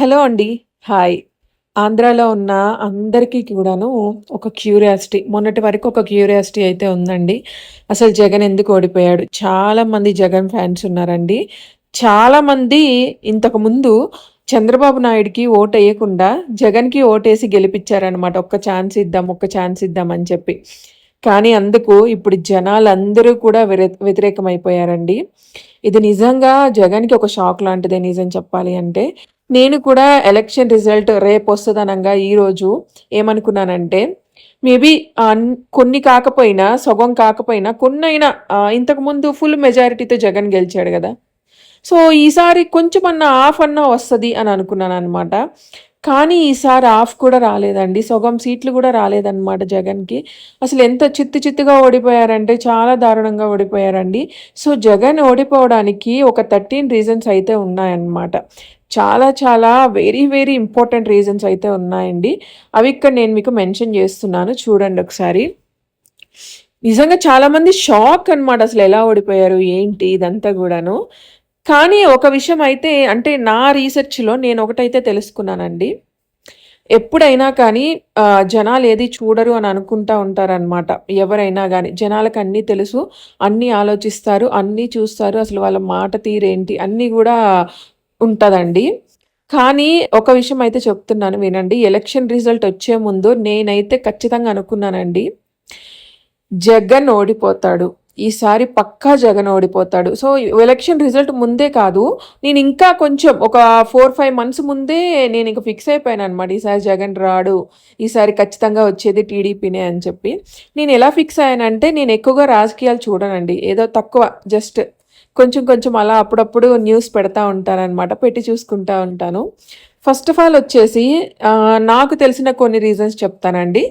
Hello అండి. Hi. ఆంధ్రాలో ఉన్న అందరికీ కూడాను ఒక క్యూరియాసిటీ మొన్నటి వరకు ఒక క్యూరియాసిటీ అయితే ఉందండి. అసలు జగన్ ఎందుకు ఓడిపోయాడు? చాలామంది జగన్ ఫ్యాన్స్ ఉన్నారండి. చాలామంది ఇంతకుముందు చంద్రబాబు నాయుడుకి వేయకుండా జగన్‌కి ఓటేసి గెలిపించారనమాట ఒక్క ఛాన్స్ ఇద్దాం, ఒక్క ఛాన్స్ ఇద్దాం అని చెప్పి. కానీ అందుకు ఇప్పుడు జనాలందరూ కూడా వ్యతిరేకమైపోయారండి. ఇది నిజంగా జగన్‌కి ఒక షాక్ లాంటిదే నిజం చెప్పాలి అంటే. నేను కూడా ఎలక్షన్ రిజల్ట్ రేపు వస్తుందనంగా ఈరోజు ఏమనుకున్నానంటే, మేబీ కొన్ని కాకపోయినా, సగం కాకపోయినా కొన్నైనా ఇంతకుముందు ఫుల్ మెజారిటీతో జగన్ గెలిచాడు కదా సో, ఈసారి కొంచెం అన్న ఆఫ్ అన్నా వస్తుంది అని అనుకున్నాను అనమాట కానీ ఈసారి ఆఫ్ కూడా రాలేదండి. సగం సీట్లు కూడా రాలేదనమాట జగన్‌కి. అసలు ఎంత చిత్తు చిత్తుగా ఓడిపోయారంటే చాలా దారుణంగా ఓడిపోయారండి. సో, జగన్ ఓడిపోవడానికి ఒక 13 రీజన్స్ అయితే ఉన్నాయన్నమాట. చాలా చాలా వెరీ వెరీ ఇంపార్టెంట్ రీజన్స్ అయితే ఉన్నాయండి. అవి ఇక్కడ నేను మీకు మెన్షన్ చేస్తున్నాను చూడండి ఒకసారి. నిజంగా చాలామంది షాక్ అనమాట. అసలు ఎలా ఓడిపోయారు? ఏంటి? ఇదంతా కూడాను కానీ ఒక విషయం అయితే అంటే నా రీసెర్చ్‌లో నేను ఒకటైతే తెలుసుకున్నానండి. ఎప్పుడైనా కానీ జనాలు ఏది చూడరు అని అనుకుంటా ఉంటారనమాట. ఎవరైనా కానీ జనాలకు అన్నీ తెలుసు. అన్నీ ఆలోచిస్తారు. అన్నీ చూస్తారు. అసలు వాళ్ళ మాట తీరేంటి అన్నీ కూడా ఉంటుందండి కానీ ఒక విషయం అయితే చెప్తున్నాను వినండి. ఎలక్షన్ రిజల్ట్ వచ్చే ముందు నేనైతే ఖచ్చితంగా అనుకున్నానండి. జగన్ ఓడిపోతాడు. ఈసారి పక్కా జగన్ ఓడిపోతాడు. సో, ఎలక్షన్ రిజల్ట్ ముందే కాదు. నేను ఇంకా కొంచెం ఒక 4, 5 మంత్స్ ముందే నేను ఇంకా ఫిక్స్ అయిపోయాను అనమాట ఈసారి జగన్ రాడు. ఈసారి ఖచ్చితంగా వచ్చేది టీడీపీనే అని చెప్పి. నేను ఎలా ఫిక్స్ అయ్యానంటే నేను ఎక్కువగా రాజకీయాలు చూడనండి. ఏదో తక్కువ జస్ట్ కొంచెం కొంచెం అలా అప్పుడప్పుడు న్యూస్ పెడతా ఉంటాననమాట. పెట్టి చూసుకుంటా ఉంటాను. ఫస్ట్ ఆఫ్ ఆల్ వచ్చేసి నాకు తెలిసిన కొన్ని రీజన్స్ చెప్తానండి.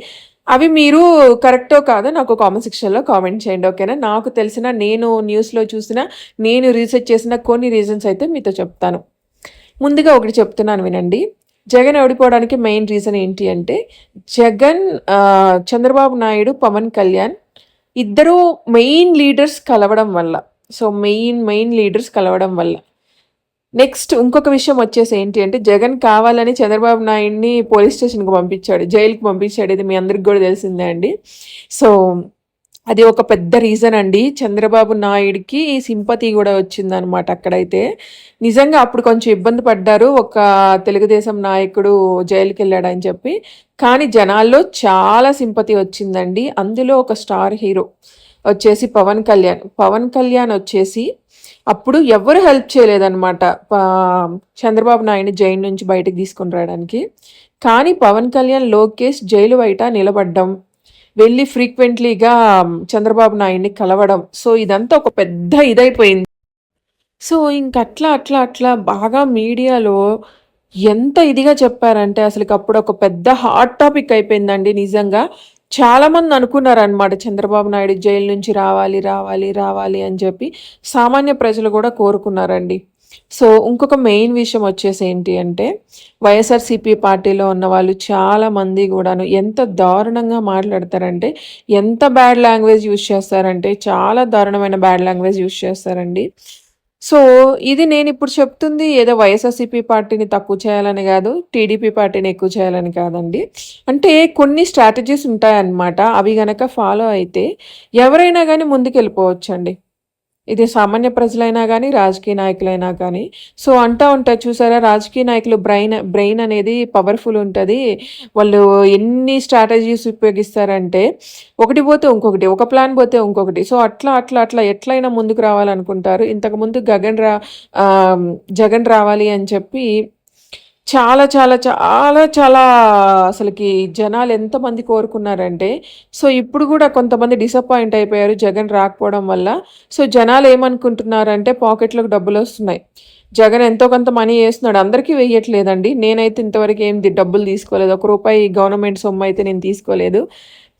అవి మీరు కరెక్టో కాదో నాకు కామెంట్ సెక్షన్‌లో కామెంట్ చేయండి. ఓకేనా? నాకు తెలిసిన నేను న్యూస్‌లో చూసిన, నేను రీసెర్చ్ చేసిన కొన్ని రీజన్స్ అయితే మీతో చెప్తాను. ముందుగా ఒకటి చెప్తున్నాను వినండి. జగన్ ఓడిపోవడానికి మెయిన్ రీజన్ ఏంటి అంటే జగన్ చంద్రబాబు నాయుడు, పవన్ కళ్యాణ్ ఇద్దరు మెయిన్ లీడర్స్ కలవడం వల్ల. సో, మెయిన్ మెయిన్ లీడర్స్ కలవడం వల్ల. నెక్స్ట్ ఇంకొక విషయం వచ్చేసి ఏంటి అంటే జగన్ కావాలని చంద్రబాబు నాయుడిని పోలీస్ స్టేషన్‌కి పంపించాడు. జైలుకి పంపించాడు. ఇది మీ అందరికి కూడా తెలిసిందే అండి. సో, అది ఒక పెద్ద రీజన్ అండి. చంద్రబాబు నాయుడికి సింపతి కూడా వచ్చిందనమాట అక్కడైతే. నిజంగా అప్పుడు కొంచెం ఇబ్బంది పడ్డారు. ఒక తెలుగుదేశం నాయకుడు జైలుకి వెళ్ళాడని చెప్పి. కానీ జనాల్లో చాలా సింపతి వచ్చిందండి. అందులో ఒక స్టార్ హీరో వచ్చేసి పవన్ కళ్యాణ్. పవన్ కళ్యాణ్ వచ్చేసి అప్పుడు ఎవ్వరు హెల్ప్ చేయలేదనమాట. చంద్రబాబు నాయుడిని జైలు నుంచి బయటకు తీసుకుని రావడానికి. కానీ పవన్ కళ్యాణ్, లోకేష్ జైలు బయట నిలబడ్డం, వెళ్ళి ఫ్రీక్వెంట్‌లీగా చంద్రబాబు నాయుడిని కలవడం. సో, ఇదంతా ఒక పెద్ద ఇదైపోయింది. సో, ఇంక అట్లా అట్లా అట్లా బాగా మీడియాలో ఎంత ఇదిగా చెప్పారంటే అసలు అప్పుడు ఒక పెద్ద హాట్ టాపిక్ అయిపోయిందండి నిజంగా. చాలామంది అనుకున్నారనమాట చంద్రబాబు నాయుడు జైలు నుంచి రావాలి, రావాలి, రావాలి అని చెప్పి. సామాన్య ప్రజలు కూడా కోరుకున్నారండి. సో, ఇంకొక మెయిన్ విషయం వచ్చేసి ఏంటి అంటే వైఎస్ఆర్‌సీపీ పార్టీలో ఉన్న వాళ్ళు చాలామంది కూడాను ఎంత దారుణంగా మాట్లాడతారంటే, ఎంత బ్యాడ్ లాంగ్వేజ్ యూజ్ చేస్తారంటే చాలా దారుణమైన బ్యాడ్ లాంగ్వేజ్ యూజ్ చేస్తారండి. సో, ఇది నేను ఇప్పుడు చెప్తుంది ఏదో వైఎస్ఆర్‌సీపీ పార్టీని తక్కువ చేయాలని కాదు టీడీపీ పార్టీని ఎక్కువ చేయాలని కాదండి. అంటే కొన్ని స్ట్రాటజీస్ ఉంటాయన్నమాట. అవి గనక ఫాలో అయితే ఎవరైనా కానీ ముందుకు వెళ్ళిపోవచ్చండి ఇది సామాన్య ప్రజలైనా కానీ రాజకీయ నాయకులైనా కానీ. సో, అంటా ఉంటారు చూసారా రాజకీయ నాయకులు బ్రెయిన్ బ్రెయిన్ అనేది పవర్‌ఫుల్ ఉంటుంది వాళ్ళు ఎన్ని స్ట్రాటజీస్ ఉపయోగిస్తారంటే ఒకటి పోతే ఇంకొకటి, ఒక ప్లాన్ పోతే ఇంకొకటి. సో, అట్లా అట్లా అట్లా ఎట్లైనా ముందుకు రావాలనుకుంటారు. ఇంతకుముందు గగన్ రా జగన్ రావాలి అని చెప్పి చాలా చాలా చాలా చాలా అసలకి జనాలు ఎంతమంది కోరుకున్నారంటే సో, ఇప్పుడు కూడా కొంతమంది డిసప్పాయింట్ అయిపోయారు జగన్ రాకపోవడం వల్ల. సో, జనాలు ఏమనుకుంటున్నారంటే పాకెట్‌లోకి డబ్బులొస్తున్నాయి. జగన్ ఎంతో కొంత మనీ వేస్తున్నాడు అందరికీ వేయట్లేదండి నేనైతే ఇంతవరకు ఏం డబ్బులు తీసుకోలేదు. ఒక రూపాయి గవర్నమెంట్ సొమ్ము అయితే నేను తీసుకోలేదు.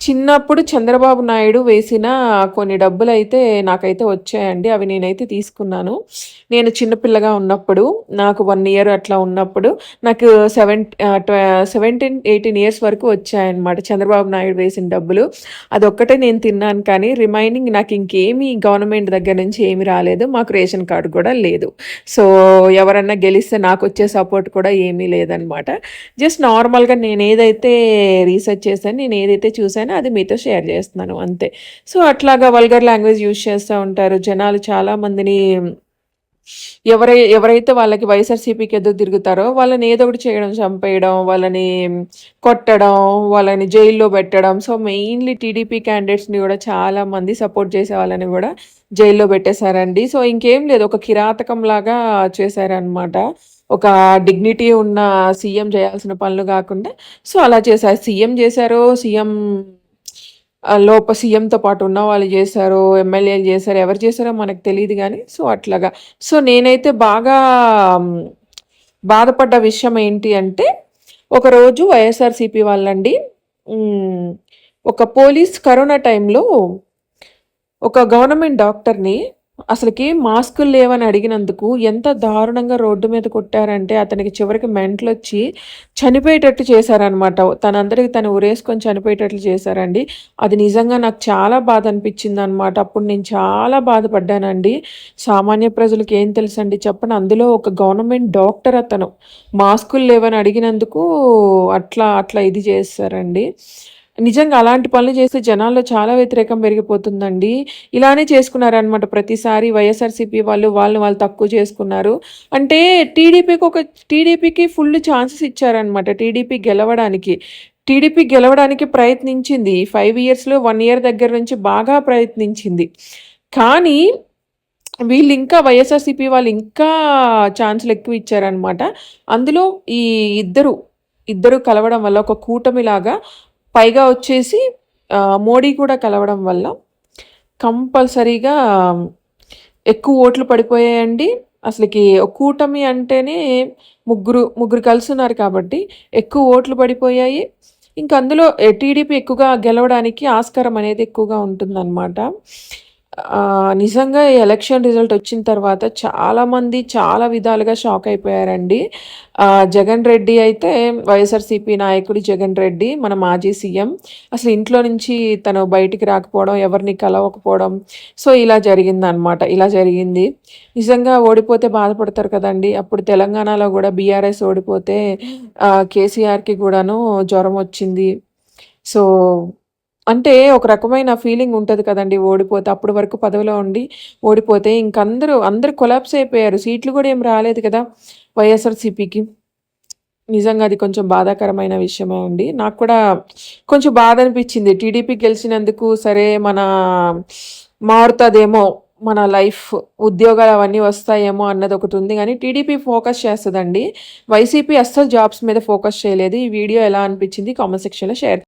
చిన్నప్పుడు చంద్రబాబు నాయుడు వేసిన కొన్ని డబ్బులు అయితే నాకైతే వచ్చాయండి. అవి నేనైతే తీసుకున్నాను. నేను చిన్నపిల్లగా ఉన్నప్పుడు నాకు వన్ ఇయర్ అట్లా ఉన్నప్పుడు నాకు సెవెన్ సెవెంటీన్ ఎయిటీన్ ఇయర్స్ వరకు వచ్చాయన్నమాట. చంద్రబాబు నాయుడు వేసిన డబ్బులు. అదొక్కటే నేను తిన్నాను కానీ రిమైనింగ్ నాకు ఇంకేమి గవర్నమెంట్ దగ్గర నుంచి ఏమి రాలేదు. మాకు రేషన్ కార్డు కూడా లేదు. సో, ఎవరన్నా గెలిస్తే నాకు వచ్చే సపోర్ట్ కూడా ఏమీ లేదనమాట. జస్ట్ నార్మల్‌గా నేను ఏదైతే రీసెర్చ్ చేశాను నేను ఏదైతే చూసాను చూసానో అది మీతో షేర్ చేస్తున్నాను అంతే. సో, అట్లాగా వల్గర్ లాంగ్వేజ్ యూజ్ చేస్తూ ఉంటారు. జనాలు చాలా మందిని ఎవరై ఎవరైతే వాళ్ళకి వైఎస్ఆర్‌సీపీకి ఎదురు తిరుగుతారో వాళ్ళని ఏదో ఒకటి చేయడం, చంపేయడం, వాళ్ళని కొట్టడం, వాళ్ళని జైల్లో పెట్టడం. సో, మెయిన్‌లీ టీడీపీ క్యాండిడేట్స్‌ని కూడా చాలా మంది సపోర్ట్ చేసే వాళ్ళని కూడా జైల్లో పెట్టేశారండి. సో, ఇంకేం లేదు ఒక కిరాతకం లాగా చేశారనమాట. ఒక డిగ్నిటీ ఉన్న సీఎం చేయాల్సిన పనులు కాకుండా సో, అలా చేశారు. సీఎం చేశారో, సీఎం లోప సీఎంతో పాటు ఉన్న వాళ్ళు చేశారో, ఎమ్మెల్యేలు చేశారో, ఎవరు చేశారో మనకు తెలియదు కానీ సో, అట్లాగా. సో, నేనైతే బాగా బాధపడ్డ విషయం ఏంటి అంటే, ఒకరోజు వైఎస్ఆర్‌సీపీ వాళ్ళండి ఒక పోలీస్ కరోనా టైంలో ఒక గవర్నమెంట్ డాక్టర్‌ని అసలుకి మాస్కులు లేవని అడిగినందుకు ఎంత దారుణంగా రోడ్డు మీద కొట్టారంటే, అతనికి చివరికి మెంటలొచ్చి చనిపోయేటట్టు చేశారనమాట. తనందరికి తను ఉరేసుకొని చనిపోయేటట్లు చేశారండి. అది నిజంగా నాకు చాలా బాధ అనిపించింది అనమాట అప్పుడు నేను చాలా బాధపడ్డానండి. సామాన్య ప్రజలకి ఏం తెలుసండి చెప్పండి. అందులో ఒక గవర్నమెంట్ డాక్టర్ అతను. మాస్కులు లేవని అడిగినందుకు అట్లా అట్లా ఇది చేస్తారండి నిజంగా అలాంటి పనులు చేస్తే జనాల్లో చాలా వ్యతిరేకం పెరిగిపోతుందండి. ఇలానే చేసుకున్నారనమాట ప్రతిసారి వైఎస్ఆర్‌సీపీ వాళ్ళు వాళ్ళని వాళ్ళు తక్కువ చేసుకున్నారు. అంటే టీడీపీకి ఒక టీడీపీకి ఫుల్ ఛాన్సెస్ ఇచ్చారనమాట. టీడీపీ గెలవడానికి. టీడీపీ గెలవడానికి ప్రయత్నించింది. ఫైవ్ ఇయర్స్‌లో వన్ ఇయర్ దగ్గర నుంచి బాగా ప్రయత్నించింది. కానీ వీళ్ళు ఇంకా వైఎస్ఆర్‌సీపీ వాళ్ళు ఇంకా ఛాన్స్‌లు ఎక్కువ ఇచ్చారనమాట. అందులో ఈ ఇద్దరు, ఇద్దరు కలవడం వల్ల ఒక కూటమిలాగా పైగా వచ్చేసి మోడీ కూడా కలవడం వల్ల కంపల్సరీగా ఎక్కువ ఓట్లు పడిపోయాయండి. అసలకి కూటమి అంటేనే ముగ్గురు, ముగ్గురు కలిసున్నారు కాబట్టి ఎక్కువ ఓట్లు పడిపోయాయి. ఇంకా అందులో టీడీపీ ఎక్కువగా గెలవడానికి ఆస్కారం అనేది ఎక్కువగా ఉంటుందనమాట. నిజంగా ఈ ఎలక్షన్ రిజల్ట్ వచ్చిన తర్వాత చాలామంది చాలా విధాలుగా షాక్ అయిపోయారండి. జగన్ రెడ్డి అయితే వైఎస్ఆర్‌సీపీ నాయకుడు జగన్ రెడ్డి మన మాజీ సీఎం. అసలు ఇంట్లో నుంచి తను బయటికి రాకపోవడం, ఎవరిని కలవకపోవడం. సో, ఇలా జరిగిందనమాట. ఇలా జరిగింది. నిజంగా ఓడిపోతే బాధపడతారు కదండీ! అప్పుడు తెలంగాణలో కూడా బీఆర్ఎస్ ఓడిపోతే కేసీఆర్‌కి కూడాను జ్వరం వచ్చింది. సో, అంటే ఒక రకమైన ఫీలింగ్ ఉంటుంది కదండి ఓడిపోతే అప్పటి వరకు పదవిలో ఉండి ఓడిపోతే ఇంక అందరూ, అందరూ కొలాప్స్ అయిపోయారు. సీట్లు కూడా ఏం రాలేదు కదా! వైఎస్ఆర్‌సీపీకి. నిజంగా అది కొంచెం బాధాకరమైన విషయమే అండి. నాకు కూడా కొంచెం బాధ అనిపించింది. టీడీపీ గెలిచినందుకు సరే మన మారుతదేమో మన లైఫ్, ఉద్యోగాలు అవన్నీ వస్తాయేమో అన్నది ఒకటి ఉంది కానీ టీడీపీ ఫోకస్ చేస్తుందండి వైసీపీ అస్సలు జాబ్స్ మీద ఫోకస్ చేయలేదు. ఈ వీడియో ఎలా అనిపించింది కామెంట్ సెక్షన్‌లో షేర్